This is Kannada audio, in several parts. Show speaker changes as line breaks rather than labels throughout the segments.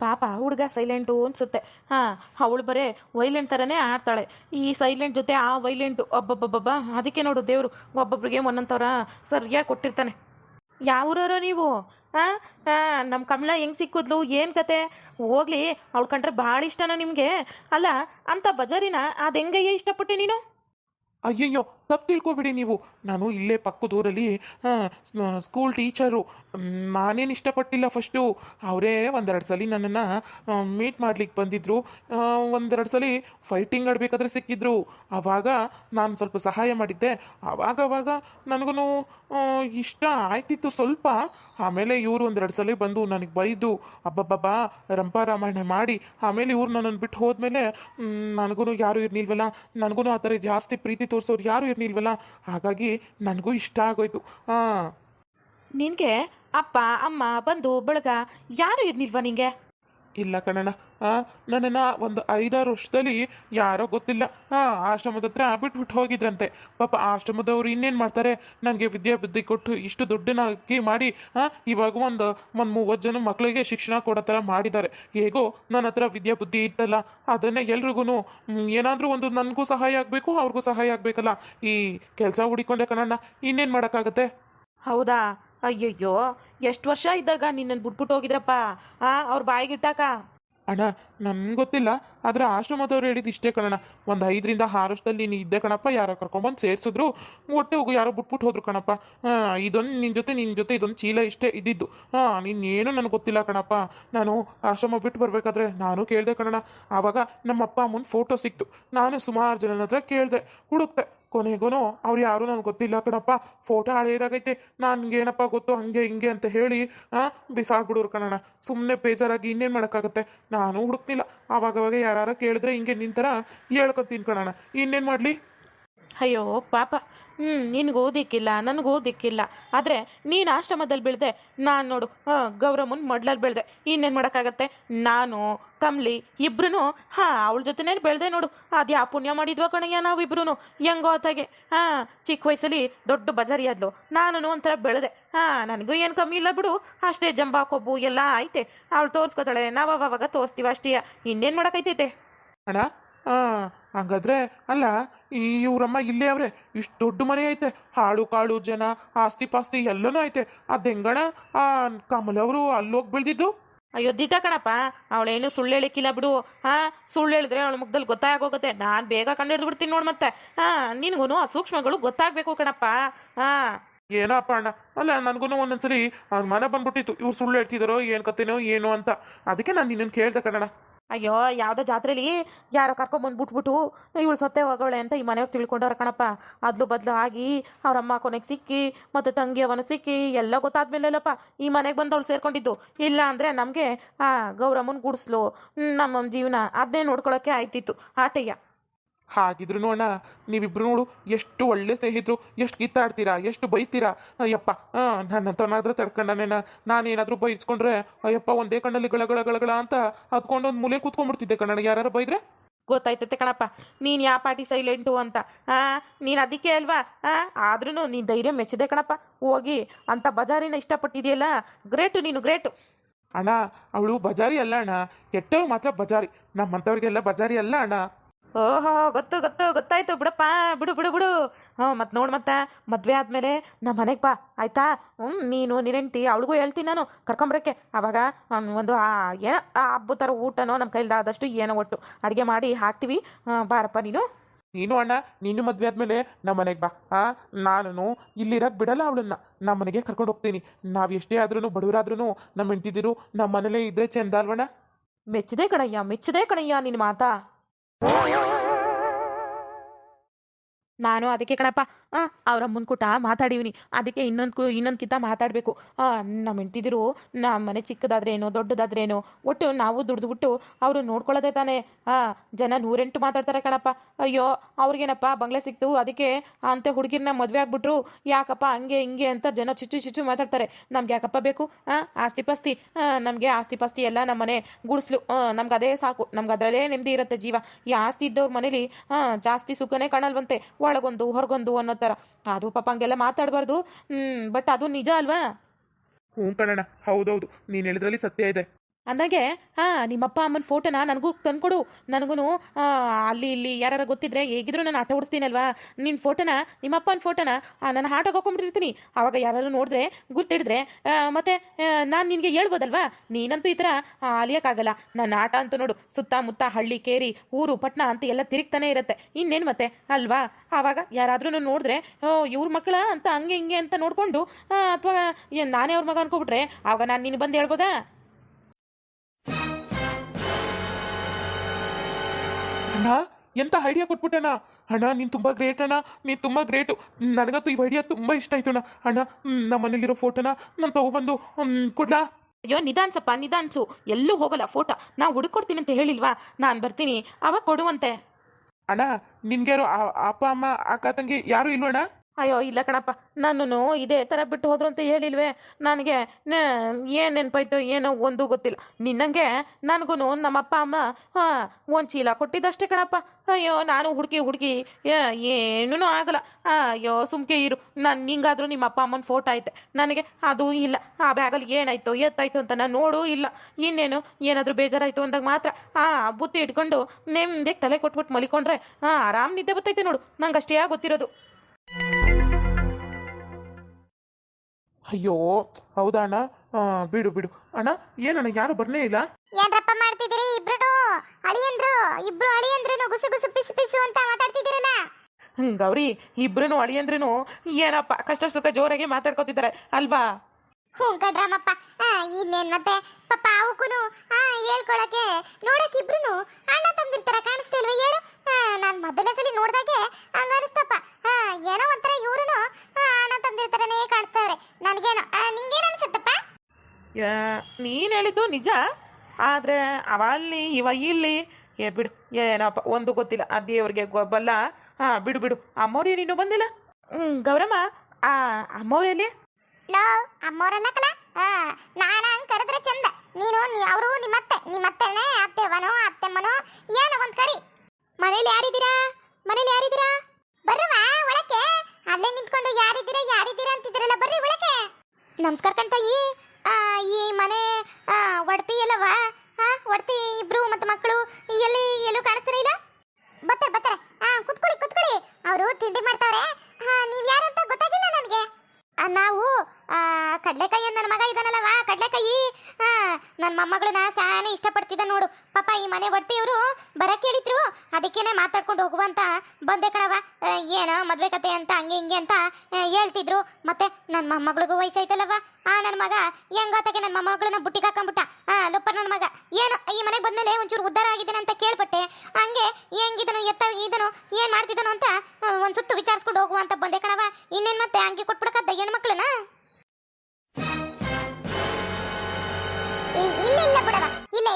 ಪಾಪ ಹುಡುಗ ಸೈಲೆಂಟು ಅನ್ಸುತ್ತೆ. ಹಾಂ, ಅವಳು ಬರೇ ವೈಲೆಂಟ್ ಥರನೇ ಆಡ್ತಾಳೆ. ಈ ಸೈಲೆಂಟ್ ಜೊತೆ ಆ ವೈಲೆಂಟು ಒಬ್ಬೊಬ್ಬೊಬ್ಬ ಅದಕ್ಕೆ ನೋಡು ದೇವರು ಒಬ್ಬೊಬ್ರಿಗೆ ಒಂದೊಂಥರ ಸರಿಯಾಗಿ ಕೊಟ್ಟಿರ್ತಾನೆ. ಯಾವ್ರೋ ನೀವು? ಹಾಂ ಹಾಂ ನಮ್ಮ ಕಮಲ ಹೆಂಗೆ ಸಿಕ್ಕಿದ್ಲು? ಏನು ಕತೆ? ಹೋಗ್ಲಿ, ಅವಳು ಕಂಡ್ರೆ ಭಾಳ ಇಷ್ಟನಾ ನಿಮಗೆ? ಅಲ್ಲ, ಅಂತ ಬಜಾರಿನ ಅದು ಹೆಂಗಯ್ಯ ಇಷ್ಟಪಟ್ಟೆ ನೀನು?
ಅಯ್ಯಯ್ಯೋ ತಪ್ಪು ತಿಳ್ಕೊಬಿಡಿ ನೀವು. ನಾನು ಇಲ್ಲೇ ಪಕ್ಕದೂರಲ್ಲಿ ಸ್ಕೂಲ್ ಟೀಚರು ನಾನೇನು ಇಷ್ಟಪಟ್ಟಿಲ್ಲ ಫಸ್ಟು ಅವರೇ ಒಂದೆರಡು ಸಲ ನನ್ನನ್ನು ಮೀಟ್ ಮಾಡ್ಲಿಕ್ಕೆ ಬಂದಿದ್ರು. ಒಂದೆರಡು ಸಲ ಫೈಟಿಂಗ್ ಆಡಬೇಕಾದ್ರೆ ಸಿಕ್ಕಿದ್ರು. ಆವಾಗ ನಾನು ಸ್ವಲ್ಪ ಸಹಾಯ ಮಾಡಿದ್ದೆ. ಆವಾಗ ಆವಾಗ ನನಗೂ ಇಷ್ಟ ಆಯ್ತಿತ್ತು ಸ್ವಲ್ಪ. ಆಮೇಲೆ ಇವರು ಒಂದೆರಡು ಸಲ ಬಂದು ನನಗೆ ಬೈದು, ಅಬ್ಬಬ್ಬಬ್ಬಾ, ರಂಪ ರಾಮಾಯಣ ಮಾಡಿ, ಆಮೇಲೆ ಇವ್ರು ನನ್ನನ್ನು ಬಿಟ್ಟು ಹೋದ್ಮೇಲೆ ನನಗೂ ಯಾರು ಇರ್ನಿಲ್ವಲ್ಲ ನನಗೂ ಆ ಥರ ಜಾಸ್ತಿ ಪ್ರೀತಿ ತೋರಿಸೋರು ಯಾರೂ ಇರ್ನಿಲ್ವಲ್ಲ ಹಾಗಾಗಿ ನನಗೂ ಇಷ್ಟ ಆಗೋಯ್ತು. ಹಾಂ
ನಿನಗೆ ಅಪ್ಪ ಅಮ್ಮ ಬಂಧು ಬಳಗ ಯಾರು ಇರ್ನಿಲ್ವಾ ನಿಂಗೆ?
ಇಲ್ಲ ಕಣಣ್ಣ. ಆ, ನನ್ನನ್ನ ಒಂದು ಐದಾರು ವರ್ಷದಲ್ಲಿ ಯಾರೋ ಗೊತ್ತಿಲ್ಲ. ಹಾಂ ಆಶ್ರಮದ ಹತ್ರ ಬಿಟ್ಬಿಟ್ಟು ಹೋಗಿದ್ರಂತೆ. ಪಾಪ ಆಶ್ರಮದವ್ರು ಇನ್ನೇನು ಮಾಡ್ತಾರೆ? ನನಗೆ ವಿದ್ಯಾಬುದ್ಧಿ ಕೊಟ್ಟು ಇಷ್ಟು ದುಡ್ಡನ್ನಾಗಿ ಮಾಡಿ ಹಾಂ ಇವಾಗ ಒಂದು ಒಂದು ಮೂವತ್ತು ಜನ ಮಕ್ಕಳಿಗೆ ಶಿಕ್ಷಣ ಕೊಡೋ ಥರ ಮಾಡಿದ್ದಾರೆ. ಹೇಗೋ ನನ್ನ ಹತ್ರ ವಿದ್ಯಾಬುದ್ಧಿ ಇತ್ತಲ್ಲ. ಅದನ್ನೇ ಎಲ್ರಿಗೂ ಏನಾದರೂ ಒಂದು ನನಗೂ ಸಹಾಯ ಆಗಬೇಕು, ಅವ್ರಿಗೂ ಸಹಾಯ ಆಗಬೇಕಲ್ಲ. ಈ ಕೆಲಸ ಹುಡಿಕೊಂಡೆ ಕಣಣ್ಣ. ಇನ್ನೇನು ಮಾಡೋಕ್ಕಾಗತ್ತೆ?
ಹೌದಾ? ಅಯ್ಯಯ್ಯೋ, ಎಷ್ಟು ವರ್ಷ ಇದ್ದಾಗ ನಿನ್ನನ್ನು ಬಿಟ್ಬಿಟ್ಟು ಹೋಗಿದ್ರಪ್ಪ? ಆ, ಅವ್ರ ಬಾಯಿಗಿಟ್ಟಾಕ?
ಅಣ್ಣ, ನನ್ಗೆ ಗೊತ್ತಿಲ್ಲ, ಆದ್ರೆ ಆಶ್ರಮದವ್ರು ಹೇಳಿದ್ ಇಷ್ಟೇ ಕಣಣ್ಣ. ಒಂದು ಐದರಿಂದ ಆರು ವರ್ಷದಲ್ಲಿ ನೀನು ಇದ್ದೆ ಕಣಪ್ಪ, ಯಾರೋ ಕರ್ಕೊಂಬಂದು ಸೇರಿಸಿದ್ರು ಹೊಟ್ಟೆ ಹೋಗು ಯಾರೋ ಬಿಟ್ಬಿಟ್ಟು ಹೋದ್ರು ಕಣಪ್ಪ. ಇದೊಂದು ನಿನ್ನ ಜೊತೆ ನಿನ್ನ ಜೊತೆ ಇದೊಂದು ಚೀಲ ಇಷ್ಟೇ ಇದ್ದಿದ್ದು. ಹಾಂ ನೀನೇನು ನನಗೆ ಗೊತ್ತಿಲ್ಲ ಕಣಪ್ಪ. ನಾನು ಆಶ್ರಮ ಬಿಟ್ಟು ಬರಬೇಕಾದ್ರೆ ನಾನು ಕೇಳಿದೆ ಕಣಣ್ಣ. ಆವಾಗ ನಮ್ಮ ಅಪ್ಪ ಅಮ್ಮನ ಫೋಟೋ ಸಿಕ್ತು. ನಾನು ಸುಮಾರು ಜನನ ಹತ್ರ ಕೇಳಿದೆ ಹುಡುಕ್ತೆ ಕೊನೆಗೂ ಅವ್ರು ಯಾರು ನನಗೆ ಗೊತ್ತಿಲ್ಲ ಕಣಪ್ಪ. ಫೋಟೋ ಹಳೆಯದಾಗೈತೆ ನನಗೇನಪ್ಪ ಗೊತ್ತು? ಹಂಗೆ ಹಿಂಗೆ ಅಂತ ಹೇಳಿ ಬಿಸಾಡ್ಬಿಡೋರು ಕಣಣ್ಣ. ಸುಮ್ಮನೆ ಬೇಜಾರಾಗಿ ಇನ್ನೇನು ಮಾಡೋಕ್ಕಾಗತ್ತೆ? ನಾನು ಹುಡುಕ್ತಿಲ್ಲ. ಆವಾಗವಾಗ ಯಾರು ಕೇಳಿದ್ರೆ ಹಿಂಗೆ ನಿಂತರ ಹೇಳ್ಕೊತೀನಿ ಕಣಣ್ಣ. ಇನ್ನೇನು ಮಾಡಲಿ?
ಅಯ್ಯೋ, ಪಾಪ. ಹ್ಞೂ ನಿನಗೆ ಓದಿಕ್ಕಿಲ್ಲ, ನನಗೆ ಓದಿಕ್ಕಿಲ್ಲ. ಆದರೆ ನೀನು ಆಶ್ರಮದಲ್ಲಿ ಬೆಳೆದೆ, ನಾನು ನೋಡು ಗೌರಮ್ಮನ ಮಡ್ಲಲ್ಲಿ ಬೆಳೆದೆ. ಇನ್ನೇನು ಮಾಡೋಕ್ಕಾಗತ್ತೆ? ನಾನು, ಕಮ್ಲಿ ಇಬ್ರು ಹಾಂ, ಅವಳ ಜೊತೆನೇ ಬೆಳೆದೆ ನೋಡು. ಅದು ಯಾವ ಪುಣ್ಯ ಮಾಡಿದ್ವ ಕಣಯ್ಯ ನಾವಿಬ್ರು ಹೆಂಗೋ ಆತಾಗೆ. ಹಾಂ ಚಿಕ್ಕ ವಯಸ್ಸಲ್ಲಿ ದೊಡ್ಡ ಬಜಾರಿ ಆದ್ಲು ನಾನು ಒಂಥರ ಬೆಳೆದೆ. ಹಾಂ, ನನಗೂ ಏನು ಕಮ್ಮಿ ಇಲ್ಲ ಬಿಡು. ಅಷ್ಟೇ ಜಂಬಾ, ಕೊಬ್ಬು ಎಲ್ಲ ಐತೆ. ಅವಳು ತೋರಿಸ್ಕೊತಾಳೆ. ನಾವು ಅವಾಗ ತೋರಿಸ್ತೀವಿ ಅಷ್ಟೇ. ಇನ್ನೇನು ಮಾಡೋಕ್ಕೈತೈತೆ
ಅಣ್ಣ ಹಾಂ ಹಂಗಾದ್ರೆ, ಅಲ್ಲ ಈ ಇವ್ರಮ್ಮ ಇಲ್ಲೇ ಅವ್ರೆ. ಇಷ್ಟು ದೊಡ್ಡ ಮನೆ ಐತೆ. ಹಾಳು ಕಾಳು ಜನ ಆಸ್ತಿ ಪಾಸ್ತಿ ಎಲ್ಲನೂ ಐತೆ. ಆ ದೆಂಗಣ ಆ ಕಮಲವರು ಅವರು ಅಲ್ಲೋಗಿ ಬೆಳೆದಿದ್ದು?
ಅಯ್ಯೋ ದಿಟ ಕಣಪ್ಪ. ಅವಳೇನು ಸುಳ್ಳು ಹೇಳಿಕ್ಕಿಲ್ಲ ಬಿಡು. ಹಾ ಸುಳ್ಳು ಹೇಳಿದ್ರೆ ಅವಳ ಮುಖದಲ್ಲಿ ಗೊತ್ತಾಗೋಗುತ್ತೆ. ನಾನು ಬೇಗ ಕಂಡು ಬಿಡ್ತೀನಿ ನೋಡು ಮತ್ತೆ. ಹಾ ನಿನಗೂ ಆ ಸೂಕ್ಷ್ಮಗಳು ಗೊತ್ತಾಗಬೇಕು ಕಣಪ್ಪ. ಹಾ.
ಏನಪ್ಪ ಅಣ್ಣ? ಅಲ್ಲ ನನಗೂ ಒಂದೊಂದ್ಸರಿ ಅವ್ರ ಮನೆ ಬಂದ್ಬಿಟ್ಟಿತ್ತು. ಇವ್ರು ಸುಳ್ಳು ಹೇಳ್ತಿದಾರೋ ಏನು ಕತೆನೋ ಏನು ಅಂತ. ಅದಕ್ಕೆ ನಾನು ನಿನ್ನನ್ನು ಕೇಳ್ದೆ ಕಣಣ್ಣ.
ಅಯ್ಯೋ, ಯಾವುದೋ ಜಾತ್ರೆಲಿ ಯಾರೋ ಕರ್ಕೊಂಬಂದ್ಬಿಟ್ಬಿಟ್ಟು ಇವಳು ಸೊತ್ತೆ ಹೋಗೋಳೆ ಅಂತ ಈ ಮನೆಯವ್ರು ತಿಳ್ಕೊಂಡವ್ರ ಕಣಪ್ಪ. ಅದ್ಲು ಬದಲು ಆಗಿ ಅವ್ರಮ್ಮ ಕೊನೆಗೆ ಸಿಕ್ಕಿ, ಮತ್ತು ತಂಗಿ ಸಿಕ್ಕಿ, ಎಲ್ಲ ಗೊತ್ತಾದ್ಮೇಲೆಲ್ಲಪ್ಪ ಈ ಮನೆಗೆ ಬಂದು ಅವಳು ಸೇರ್ಕೊಂಡಿದ್ದು. ಇಲ್ಲ ಅಂದರೆ ನಮಗೆ, ಆ, ಗೌರಮ್ಮನ ಗುಡಿಸ್ಲು. ನಮ್ಮ ಜೀವನ. ಅದನ್ನೇ ನೋಡ್ಕೊಳ್ಳೋಕ್ಕೆ ಆಯ್ತಿತ್ತು. ಆಟಯ್ಯ.
ಹಾಗಿದ್ರು ಅಣ್ಣ ನೀವಿಬ್ರು ನೋಡು ಎಷ್ಟು ಒಳ್ಳೆ ಸ್ನೇಹಿತರು ಎಷ್ಟು ಕಿತ್ತಾಡ್ತೀರಾ ಎಷ್ಟು ಬೈತೀರಾ. ಅಯ್ಯಪ್ಪ ಹಾಂ ನನ್ನ ತನ್ನಾದ್ರೂ ತಡ್ಕೊಂಡನೇನ ನಾನೇನಾದರೂ ಬೈಸ್ಕೊಂಡ್ರೆ ಅಯ್ಯಪ್ಪ ಒಂದೇ ಕಣ್ಣಲ್ಲಿ ಗಳಗಳ ಗಳಗಳ ಅಂತ ಹತ್ಕೊಂಡು ಒಂದು ಮೂಲೆ ಕೂತ್ಕೊಂಡ್ಬಿಡ್ತಿದ್ದೆ ಕಣ್ಣ ಯಾರು ಬೈದ್ರೆ?
ಗೊತ್ತಾಯ್ತೈತೆ ಕಣಪ್ಪ ನೀನು ಯಾವ ಪಾರ್ಟಿ ಸೈಲೆಂಟು ಅಂತ ಆ ನೀನು ಅದಕ್ಕೆ ಅಲ್ವಾ ಆ ಆದ್ರೂ ನೀನ್ ಧೈರ್ಯ ಮೆಚ್ಚಿದೆ ಕಣಪ್ಪ ಹೋಗಿ ಅಂತ ಬಜಾರಿನ ಇಷ್ಟಪಟ್ಟಿದೆಯಲ್ಲ ಗ್ರೇಟು ನೀನು ಗ್ರೇಟು.
ಅಣ್ಣ ಅವಳು ಬಜಾರಿ ಅಲ್ಲ ಅಣ್ಣ ಕೆಟ್ಟವ್ರು ಮಾತ್ರ ಬಜಾರಿ ನಮ್ಮಂಥವ್ರಿಗೆಲ್ಲ ಬಜಾರಿ ಅಲ್ಲ ಅಣ್ಣ.
ಓಹೋ ಗೊತ್ತು ಗೊತ್ತು ಗೊತ್ತಾಯ್ತು. ಬಿಡಪ್ಪ ಬಿಡು ಬಿಡು ಬಿಡು. ಹಾಂ ಮತ್ತೆ ನೋಡು ಮತ್ತೆ. ಮದುವೆ ಆದಮೇಲೆ ನಮ್ಮ ಮನೆಗೆ ಬಾ ಆಯ್ತಾ? ಹ್ಞೂ ನೀನು ನಿನೆಂಟಿ ಅವಳಿಗೂ ಹೇಳ್ತೀನಿ ನಾನು. ಕರ್ಕೊಂಬರಕ್ಕೆ. ಅವಾಗ ಒಂದ್- ಏನೋ ಆ ಹಬ್ಬದ ಥರ ಊಟನೋ ನಮ್ಮ ಕೈಲಾದಷ್ಟು ಏನೋ ಒಟ್ಟು. ಅಡುಗೆ ಮಾಡಿ ಹಾಕ್ತೀವಿ. ಬಾರಪ್ಪ ನೀನು.
ನೀನು ಅಣ್ಣ ನೀನು ಮದ್ವೆ ಆದ್ಮೇಲೆ ನಮ್ಮ ಮನೆಗೆ ಬಾ. ಆ ನಾನು ಇಲ್ಲಿರಕ್ ಬಿಡಲ್ಲ ಅವಳನ್ನ. ನಮ್ಮ ಮನೆಗೆ ಕರ್ಕೊಂಡು ಹೋಗ್ತೀನಿ. ನಾವು ಎಷ್ಟೇ ಆದ್ರೂ ಬಡವರಾದ್ರೂ ನಮ್ಮ ಹೆಂಡ್ತಿದಿರು ನಮ್ಮ ಮನೇಲೇ ಇದ್ರೆ ಚೆಂದ ಅಲ್ವಣ್ಣ?
ಮೆಚ್ಚದೆ ಕಣಯ್ಯ ಮೆಚ್ಚದೆ ಕಣಯ್ಯ ನಿನ್ನ ಮಾತಾ. ನಾನು ಅದಕ್ಕೆ ಕಣಪ್ಪ ಅವ್ರ ಮುನ್ಕುಟ ಮಾತಾಡೀವಿನಿ. ಅದಕ್ಕೆ ಇನ್ನೊಂದು ಇನ್ನೊಂದ್ಕಿಂತ ಮಾತಾಡಬೇಕು. ನಮ್ಮ ಹೆಂಡ್ತಿದಿರು ನಮ್ಮ ಮನೆ ಚಿಕ್ಕದಾದ್ರೇನೋ, ದೊಡ್ಡದಾದ್ರೇನೋ, ಒಟ್ಟು ನಾವು ದುಡ್ದುಬಿಟ್ಟು ಅವರು ನೋಡ್ಕೊಳ್ಳೋದೇ ತಾನೇ. ಜನ ನೂರೆಂಟು ಮಾತಾಡ್ತಾರೆ ಕಣಪ್ಪ. ಅಯ್ಯೋ, ಅವ್ರಿಗೇನಪ್ಪ, ಬಂಗ್ಲೆ ಸಿಕ್ತು, ಅದಕ್ಕೆ ಅಂತ ಹುಡುಗಿರನ್ನ ಮದುವೆ ಆಗ್ಬಿಟ್ರು. ಯಾಕಪ್ಪ ಹಂಗೆ, ಹಿಂಗೆ ಅಂತ ಜನ ಚುಚ್ಚು ಚುಚ್ಚು ಮಾತಾಡ್ತಾರೆ. ನಮ್ಗೆ ಯಾಕಪ್ಪ ಬೇಕು? ಆಸ್ತಿ ಪಾಸ್ತಿ. ನಮಗೆ ಆಸ್ತಿ ಪಾಸ್ತಿ ಎಲ್ಲ ನಮ್ಮ ಮನೆ ಗುಡಿಸ್ಲು. ನಮ್ಗೆ ಅದೇ ಸಾಕು. ನಮ್ಗೆ ಅದರಲ್ಲೇ ನೆಮ್ಮದಿ ಇರುತ್ತೆ ಜೀವ. ಈ ಆಸ್ತಿ ಇದ್ದವ್ರ ಮನೇಲಿ ಜಾಸ್ತಿ ಸುಖನೇ ಕಾಣಲ್ವಂತೆ. ಒಳಗೊಂದು, ಹೊರಗೊಂದು ಅನ್ನೋ ಥರ ಅದು ಪಾಪ ಹಂಗೆಲ್ಲ ಮಾತಾಡಬಾರ್ದು. ಬಟ್ ಅದು ನಿಜ ಅಲ್ವಾ?
ಹ್ಞೂ ಕಣಣ್ಣ, ಹೌದೌದು. ನೀನು ಹೇಳಿದ್ರಲ್ಲಿ ಸತ್ಯ ಇದೆ.
ಅಂದಾಗೆ, ಹಾಂ, ನಿಮ್ಮಪ್ಪ ಅಮ್ಮನ ಫೋಟೋನ ನನಗೂ ತಂದ್ಕೊಡು. ನನಗೂ ಅಲ್ಲಿ ಇಲ್ಲಿ ಯಾರು ಗೊತ್ತಿದ್ರೆ ಹೇಗಿದ್ರು ನಾನು ಆಟ ಓಡಿಸ್ತೀನಲ್ವಾ? ನಿನ್ನ ಫೋಟೋನ, ನಿಮ್ಮಪ್ಪನ ಫೋಟೋನ ನಾನು ಆಟೋಗೆ ಹಾಕೊಂಡ್ಬಿಟ್ಟಿರ್ತೀನಿ ಆವಾಗ ಯಾರಾದ್ರೂ ನೋಡಿದ್ರೆ, ಗುರ್ತಿಡಿದ್ರೆ ಮತ್ತೆ ನಾನು ನಿನಗೆ ಹೇಳ್ಬೋದಲ್ವಾ? ನೀನಂತೂ ಈ ಥರ ಅಲಿಯೋಕ್ಕಾಗಲ್ಲ. ನನ್ನ ಆಟ ಅಂತೂ ನೋಡು, ಸುತ್ತಮುತ್ತ ಹಳ್ಳಿ, ಕೇರಿ, ಊರು ಪಟ್ಟಣ ಅಂತ ಎಲ್ಲ ತಿರುಗ್ತಾನೆ ಇರುತ್ತೆ. ಇನ್ನೇನು ಮತ್ತೆ? ಅಲ್ವಾ? ಆವಾಗ ಯಾರಾದ್ರೂ ನೋಡಿದ್ರೆ ಇವ್ರ ಮಕ್ಕಳ ಅಂತ ಹಂಗೆ ಹಿಂಗೆ ಅಂತ ನೋಡಿಕೊಂಡು ಅಥವಾ ನಾನೇ ಅವ್ರ ಮಗ ಅನ್ಕೊಬಿಟ್ರೆ ಆವಾಗ ನಾನು ನಿನ್ನ ಬಂದು ಹೇಳ್ಬೋದಾ?
ಅಣ್ಣ ಎಂತ ಐಡಿಯಾ ಕೊಟ್ಬಿಟ್ಟಣ್ಣ ಅಣ್ಣ? ನೀನು ತುಂಬ ಗ್ರೇಟ್ ಅಣ್ಣ. ನೀನು ತುಂಬ ಗ್ರೇಟು ನನಗಂತೂ ಈ ಐಡಿಯಾ ತುಂಬ ಇಷ್ಟ ಆಯ್ತು ಅಣ್ಣ. ಅಣ್ಣ ನಮ್ಮ ಮನೇಲಿರೋ ಫೋಟೋನ ನಾನು ತಗೊಬಂದು ಕೊಡ್ಲಾ?
ಅಯ್ಯೋ ನಿಧಾನ್ಸಪ್ಪ ನಿಧಾನ್ಸು. ಎಲ್ಲೂ ಹೋಗಲ್ಲ ಫೋಟೋ ನಾ ಹುಡುಕೊಡ್ತೀನಿ ಅಂತ ಹೇಳಿಲ್ವಾ? ನಾನು ಬರ್ತೀನಿ. ಅವಾಗ ಕೊಡುವಂತೆ.
ಅಣ್ಣ ನಿನ್ಗೆ ಯಾರು ಅಪ್ಪ ಅಮ್ಮ ಅಕ್ಕ ತಂಗಿ ಯಾರು ಇಲ್ವಣ್ಣ
ಅಯ್ಯೋ, ಇಲ್ಲ ಕಣಪ್ಪ ನಾನು ಇದೇ ಥರ ಬಿಟ್ಟು ಹೋದ್ರು ಅಂತ ಹೇಳಿಲ್ವೇ? ನನಗೆ ಏನು ನೆನಪಾಯ್ತು, ಏನೋ ಒಂದು ಗೊತ್ತಿಲ್ಲ. ನಿನ್ನಂಗೆ ನನಗೂ ನಮ್ಮ ಅಪ್ಪ, ಅಮ್ಮ, ಹಾಂ, ಒಂದು ಚೀಲ ಕೊಟ್ಟಿದ್ದಷ್ಟೇ ಕಣಪ್ಪ. ಅಯ್ಯೋ, ನಾನು ಹುಡುಕಿ ಹುಡುಕಿ ಏನೂ ಆಗಲ್ಲ. ಅಯ್ಯೋ, ಸುಮ್ಕೆ ಇರು. ನಾನು, ನಿಂಗಾದರೂ ನಿಮ್ಮ ಅಪ್ಪ ಅಮ್ಮನ ಫೋಟೋ ಐತೆ. ನನಗೆ ಅದು ಇಲ್ಲ. ಆ ಬ್ಯಾಗಲ್ಲಿ ಏನಾಯ್ತು, ಎತ್ತಾಯ್ತು ಅಂತ ನಾನು ನೋಡೂ ಇಲ್ಲ. ಇನ್ನೇನು, ಏನಾದರೂ ಬೇಜಾರಾಯ್ತು ಅಂದಾಗ ಮಾತ್ರ ಆ ಬುತ್ತಿ ಇಟ್ಕೊಂಡು ನೆಮ್ಮದಿ ತಲೆ ಕೊಟ್ಬಿಟ್ಟು ಮಲಿಕೊಂಡ್ರೆ ಹಾಂ ಆರಾಮ್ ನಿದ್ದೆ ಬರ್ತೈತೆ ನೋಡು. ನಂಗೆ ಅಷ್ಟೇ ಗೊತ್ತಿರೋದು.
ಅಯ್ಯೋ ಹೌದಾ ಅಣ್ಣ? ಆ, ಬಿಡು ಬಿಡು. ಅಣ್ಣ ಏನಣ್ಣ ಯಾರು ಬರ್ನೇ ಇಲ್ಲ?
ಏನ್ರಪ್ಪ ಮಾಡ್ತಿದ್ದೀರಿ ಇಬ್ರು ಅಳಿಯಂದ್ರು? ಇಬ್ರು ಅಳಿಯಂದ್ರು ಗುಸು ಗುಸು ಪಿಸು ಪಿಸು ಅಂತ ಮಾತಾಡ್ತಿದ್ದೀರಲ್ಲ?
ಹ್ಮ್, ಗೌರಿ ಇಬ್ರು ಅಳಿಯಂದ್ರೂ ಏನಪ್ಪ ಕಷ್ಟ ಸುಖ ಜೋರಾಗಿ ಮಾತಾಡ್ಕೊತಿದ್ದಾರೆ ಅಲ್ವಾ?
ಹ್ಞೂ ಕಡ್ರಮ್ಮಪ್ಪ ಆ, ಇನ್ನೇನ್ ಮತ್ತೆ? ಪಾಪ ಅವಕ್ಕೂನು ಆ ಹೇಳ್ಕೊಳಕ್ಕೆ ನೋಡಕ್ ಇಬ್ರು ಅಣ್ಣ ತಮ್ದಿರ್ತಾರ ಕಾಣಿಸ್ತಿಲ್ವ ಹೇಳು? ನಾನು ಮೊದಲನೇ ಸಲ ನೋಡ್ದಾಗೆ ಹಂಗ ಅನಿಸ್ತಪ್ಪ. ಏನೋ ಒಂಥರ ಇವ್ರುನು ನನಗೇನೋ ನಿಂಗೇನು ಅನ್ಸುತ್ತಪ್ಪ?
ಯಾ- ನೀನ್ ಹೇಳಿದ್ದು ನಿಜ. ಆದ್ರೆ ಅವ ಅಲ್ಲಿ ಇವ ಇಲ್ಲಿ. ಏ ಬಿಡು ಏನಪ್ಪ ಒಂದು ಗೊತ್ತಿಲ್ಲ. ಆ ದೇವ್ರಿಗೆ ಗೊಬ್ಬಲ್ಲ ಹಾ ಬಿಡು ಬಿಡು. ಅಮ್ಮವ್ರಿ ನೀನು ಬಂದಿಲ್ಲ? ಹ್ಮ್ ಗೌರಮ್ಮ ಆ ಅಮ್ಮವ್ರಲ್ಲಿ
ಲೋ ಅಮ್ಮೋರಲ್ಲ ಕಲ? ನಾನು ಹಂಗ್ ಕರೆದ್ರೆ ಚಂದ. ನೀನು ನೀ ಅವರು ನಿಮ್ಮತ್ತೆ. ನಿಮ್ಮತ್ತೆನೆ ಅತ್ತೆವನೋ ಅತ್ತೆಮ್ಮನೋ ಏನೋ ಒಂದ್ ಕರಿ. ಮನೇಲಿ ಯಾರಿದ್ದೀರಾ? ಮನೇಲಿ ಯಾರಿದ್ದೀರಾ? ಬರುವ ಒಳಕ್ಕೆ? ಅಲ್ಲೇ ನಿಂತ್ಕೊಂಡು ಯಾರಿದ್ದೀರಾ ಯಾರಿದ್ದೀರಾ ಅಂತಿದ್ದೀರಲ್ಲ ಬರ್ರಿ ಒಳಗೆ ನಮಸ್ಕಾರ ಕಣ್ತಾಯಿ ಈ ಮನೆ ಆ, ಒಡ್ತಿ ಎಲ್ಲವಾ ಹಾ ಒಡ್ತಿ ಇಬ್ರು ಮತ್ತೆ ಮಕ್ಕಳು ಎಲ್ಲಿ ಎಲ್ಲೂ ಕಾಣಿಸ್ತಾರ ಇಲ್ಲ ಬರ್ತಾರೆ ಬರ್ತಾರೆ ಹಾ ಕುತ್ಕೊಳ್ಳಿ ಕುತ್ಕೊಳ್ಳಿ ಅವರು ತಿಂಡಿ ಮಾಡ್ತಾವ್ರೆ ಹಾ ನೀವ್ ಯಾರಂತ ಗೊತ್ತಾಗಿಲ್ಲ ನನಗೆ ನಾವು ಆ, ಕಡ್ಲೆಕಾಯಿ ನನ್ನ ಮಗ ಇದಾನಲ್ಲವಾ ಕಡ್ಲೆಕಾಯಿ ಆ, ನನ್ನ ಮೊಮ್ಮಗಳನ್ನ ಸಾನೆ ಇಷ್ಟಪಡ್ತಿದ್ದ ನೋಡು ಪಾಪ ಈ ಬರಕ್ಕೆ ಹೇಳಿದ್ರು. ಅದಕ್ಕೇನೆ ಮಾತಾಡ್ಕೊಂಡು ಹೋಗುವಂತ ಬಂದೆ ಕಣವ ಏನು ಮದ್ವೆ ಕತೆ ಅಂತ, ಹಂಗೆ ಹಿಂಗೆ ಅಂತ ಹೇಳ್ತಿದ್ರು. ಮತ್ತೆ ನನ್ನ ಮೊಮ್ಮಗಳಿಗೂ ವಯಸ್ಸಾಯ್ತಲ್ಲವ ಆ ನನ್ನ ಮಗ ಹೆಂಗಾತಗೆ ನನ್ನ ಮೊಮ್ಮಗಳನ್ನ ಬುಟ್ಟಿಗೆ ಹಾಕೊಂಡ್ಬಿಟ್ಟ. ಆ ಲೊಪ್ಪ ನನ್ನ ಮಗ. ಏನು, ಈ ಮನೆಗೆ ಬಂದ್ಮೇಲೆ ಒಂಚೂರು ಉದ್ಧಾರ ಆಗಿದ್ದಾನೆ ಅಂತ ಕೇಳ್ಪಟ್ಟೆ. ಹಂಗೆ ಹೆಂಗಿದನು ಎತ್ತ ಇದನು ಏನ್ ಮಾಡ್ತಿದ್ದನು ಅಂತ ಒಂದು ಸುತ್ತು ವಿಚಾರಿಸ್ಕೊಂಡು ಹೋಗುವ ಅಂತ ಬಂದೆ ಕಣವ ಇನ್ನೇನ್ ಮತ್ತೆ ಹಂಗೆ ಕೊಟ್ಬಿಡಕದ್ದ ಹೆಣ್ಮಕ್ಳನ್ನ?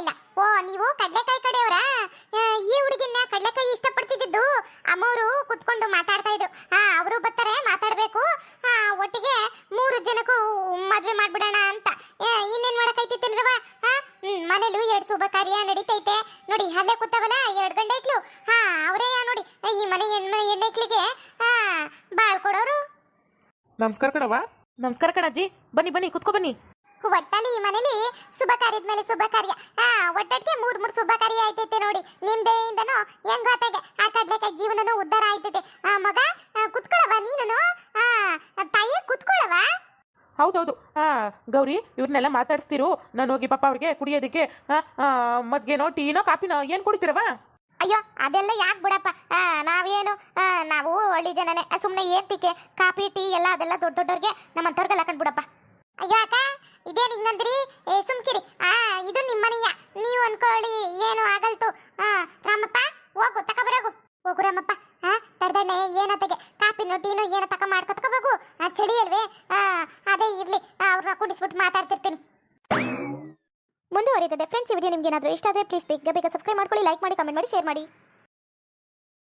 ಇಲ್ಲ. ಓ ನೀವು ಕಡಲೆಕಾಯಿ ಕಡೆಯವರ? ಈ ಹುಡುಗಿನ ಕಡಲೆಕಾಯಿ ಇಷ್ಟಪಡ್ತಿದ್ದು ಅಮ್ಮವರು ಕುತ್ಕೊಂಡು ಮಾತಾಡ್ತಾ ಇದ್ರು. ಹಾ ಅವರು ಬರ್ತಾರೆ ಮಾತಾಡ್ಬೇಕು. ಹಾ ಒಟ್ಟಿಗೆ ಮೂರು ಜನಕ್ಕೂ ಮದ್ವೆ ಮಾಡ್ಬಿಡೋಣ ಅಂತ. ಏ, ಇನ್ನೇನ್ ಮಾಡಕೈತಿತ್ತೇನ್ರವ ಹಾ ಹ್ಮ್ ಮನೇಲೂ ಎರಡ್ ಶುಭ ಕಾರ್ಯ ನಡೀತೈತೆ. ನೋಡಿ ಅಲ್ಲೇ ಕೂತಾವಲ್ಲ ಎರಡ್ ಗಂಟೆ ಐಕ್ಲು ಹಾ ಅವರೇ ನೋಡಿ. ಈ ಮನೆ ಹೆಣ್ಣು ಹೆಣ್ಣೈಕ್ಳಿಗೆ ಹಾ ಬಾಳ್ ಕೊಡೋರು.
ನಮಸ್ಕಾರ ಕಣವ
ನಮಸ್ಕಾರ ಕಣಜ್ಜಿ. ಬನ್ನಿ ಬನ್ನಿ ಕುತ್ಕೊ ಬನ್ನಿ.
ಒಟ್ಟಲ್ಲಿ ಈ ಮನೇಲಿ ಶುಭ ಕಾರ್ಯದ ಮೇಲೆ ಶುಭ ಕಾರ್ಯ. ಹಾ ಒಟ್ಟಕ್ಕೆ ಮೂರ್ ಮೂರ್ ಶುಭ ಕಾರ್ಯ ಆಯ್ತೈತೆ ನೋಡಿ. ನಿಮ್ ದಯೆಯಿಂದನೂ ಹೆಂಗ್ ಗೊತ್ತಾಗೆ ಆ ಕಡ್ಲೆಕಾಯಿ ಜೀವನನೂ ಉದ್ಧಾರ ಆಯ್ತೈತೆ. ಆ ಮಗ ಕುತ್ಕೊಳ್ಳವ ಕುತ್ಕೊಳವ ನೀನು ತಾಯಿ ಕುತ್ಕೊಳವ
ಹೌದೌದು. ಹಾ ಗೌರಿ ಇವ್ರನ್ನೆಲ್ಲ ಮಾತಾಡಿಸ್ತಿರು. ನಾನು ಹೋಗಿ ಪಾಪ ಅವ್ರಿಗೆ ಕುಡಿಯೋದಕ್ಕೆ ಮಜ್ಗೆನೋ ಟೀನೋ ಕಾಫಿನೋ ಏನ್ ಕುಡಿತಿರವ
ಅಯ್ಯೋ ಅದೆಲ್ಲ ಯಾಕೆ ಬಿಡಪ್ಪ? ನಾವೇನು ನಾವು ಹಳ್ಳಿ ಜನನೇ. ಸುಮ್ಮನೆ ಏತಿಕೆ ಕಾಫಿ ಟೀ ಎಲ್ಲ ಅದೆಲ್ಲ ದೊಡ್ಡ ದೊಡ್ಡವ್ರಿಗೆ ನಮ್ಮಂತವ್ರಿಗೆಲ್ಲ ಕಂಡ್ಬಿಡಪ್ಪ ಅಯ್ಯೋ ಅಕ್ಕ ಇದೇನು ಹಿಂಗಂದ್ರಿ ಏ, ಸುಮ್ಕಿರಿ. ಆ, ಇದು ನಿಮ್ಮ ಮನೆಯ ನೀವು ಅನ್ಕೊಳ್ಳಿ, ಏನು ಆಗಲ್ತು. ಆ, ರಾಮಪ್ಪ, ಹೋಗು ತಕೊಬರೋಗು ಹೋಗು ರಾಮಪ್ಪ. ಹಾ ಏನ ಏನತ್ತಗೆ ಕಾಪಿನೋ ಟೀನೋ ಏನ ತಕ ಮಾಡ್ಕೊ ತಕೋಬೇಕು ಆ, ಚಳಿ ಅಲ್ವೇ? ಆ, ಅದೇ ಇರ್ಲಿ. ಅವ್ರನ್ನ ಕುಡಿಸ್ಬಿಟ್ಟು ಮಾತಾಡ್ತಿರ್ತೀನಿ. ಮುಂದುವರಿತದೆ. ಫ್ರೆಂಡ್ಸ್ ಈ ವಿಡಿಯೋ ನಿಮ್ಗೆ ಏನಾದರೂ ಇಷ್ಟ ಆದರೆ ಪ್ಲೀಸ್ ಬೇಗ ಬೇಗ ಸಬ್ಸ್ಕ್ರೈಬ್ ಮಾಡ್ಕೊಳ್ಳಿ ಲೈಕ್ ಮಾಡಿ ಕಮೆಂಟ್ ಮಾಡಿ ಶೇರ್ ಮಾಡಿ.